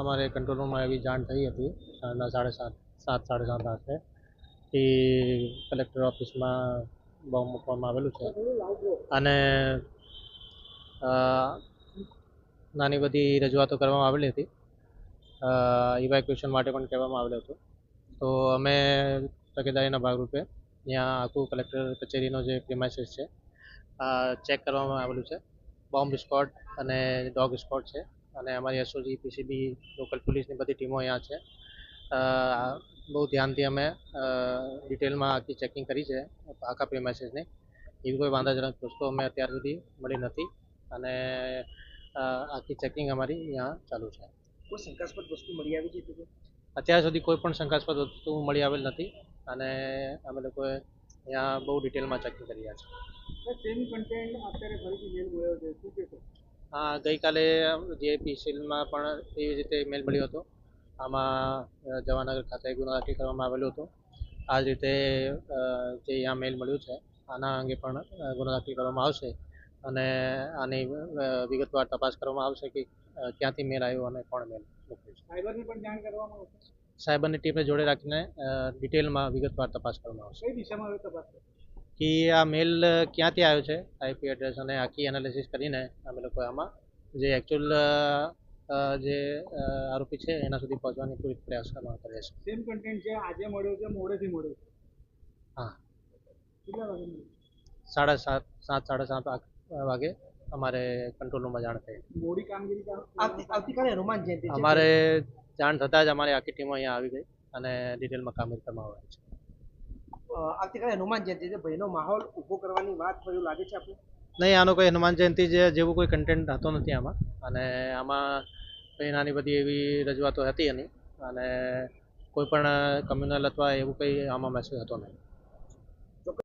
અમારે કંટ્રોલ રૂમમાં એવી જાણ થઈ હતી, સાંજના સાડા સાત સાત, સાડા સાત વાગે એ કલેક્ટર ઓફિસમાં બોમ્બ મૂકવામાં આવેલું છે. અને નાની બધી રજૂઆતો કરવામાં આવેલી હતી. ઇવેક્યુએશન માટે પણ કહેવામાં આવેલું હતું. તો અમે તકેદારીના ભાગરૂપે ત્યાં આખું કલેક્ટર કચેરીનો જે પ્રિમાઇસીસ છે ચેક કરવામાં આવેલું છે. બોમ્બ સ્પોટ અને ડોગ સ્પોટ છે. અને અમારી એસઓજી પીસીબી લોકલ પોલીસની બધી ટીમો અહીંયા છે. બહુ ધ્યાનથી અમે ડિટેલમાં આખી ચેકિંગ કરી છે આખા પ્રિમાઇસીસની એવી કોઈ વાંધાજનક વસ્તુ અમે અત્યાર સુધી મળી નથી અને આખી ચેકિંગ અમારી અહીંયા ચાલુ છે. કોઈ શંકાસ્પદ વસ્તુ મળી આવી છે અત્યાર સુધી કોઈ પણ શંકાસ્પદ વસ્તુ મળી આવેલ નથી અને અમે લોકોએ અહીંયા બહુ ડિટેલમાં ચેકિંગ કરી રહ્યા છે ગઈકાલે જે પણ એવી રીતે મેલ મળ્યો હતો. આમાં જવાનગર ખાતે ગુનો દાખલ કરવામાં આવેલો હતો. આ જ રીતે જે અહીંયા મેલ મળ્યું છે આના અંગે પણ ગુનો દાખલ કરવામાં આવશે. અને આની વિગતવાર તપાસ કરવામાં આવશે કે ક્યાંથી મેલ આવ્યો અને કોણ મેલ મોકલ્યો સાયબરની પણ જાણ કરવામાં આવશે? સાયબરની ટીમને જોડે રાખીને ડિટેલમાં વિગતવાર તપાસ કરવામાં આવશે. કઈ દિશામાં તપાસ? કે આ મેલ ક્યાંથી આવ્યો છે? આઈપી એડ્રેસ અને આખી એનાલિસિસ કરીને અમે લોકો આમાં જે એકચ્યુઅલ જે આરોપી છે એના સુધી પહોંચવાની પૂરી પ્રયાસ કરવામાં કરીએ છીએ. સેમ કન્ટેન્ટ જે આજે મળ્યો છે મોડેથી મળ્યો છે? હા. કેટલા વાગે સાડા સાત સાત સાડા સાત વાગ- વાગે અમારે કંટ્રોલ રૂમમાં જાણ થઈ. મોડી કામગીરી આવતીકાલે હનુમાન જયંતિ અમારે જાણ થતાં જ અમારી આખી ટીમ અહીંયા આવી ગઈ અને ડિટેલમાં કામગીરી કરવામાં આવે છે. આવતીકાલે હનુમાન જયંતિ છે. ભયનો માહોલ ઊભો કરવાની વાત એવું લાગે છે આપણે નહીં, આનો કોઈ હનુમાન જયંતિ જે, જેવું કોઈ કન્ટેન્ટ હતો નથી આમાં. અને આમાં કંઈ નાની બધી એવી રજૂઆતો હતી એની. અને કોઈ પણ કમ્યુનલ અથવા એવું કંઈ આમાં મેસેજ હતો નહીં.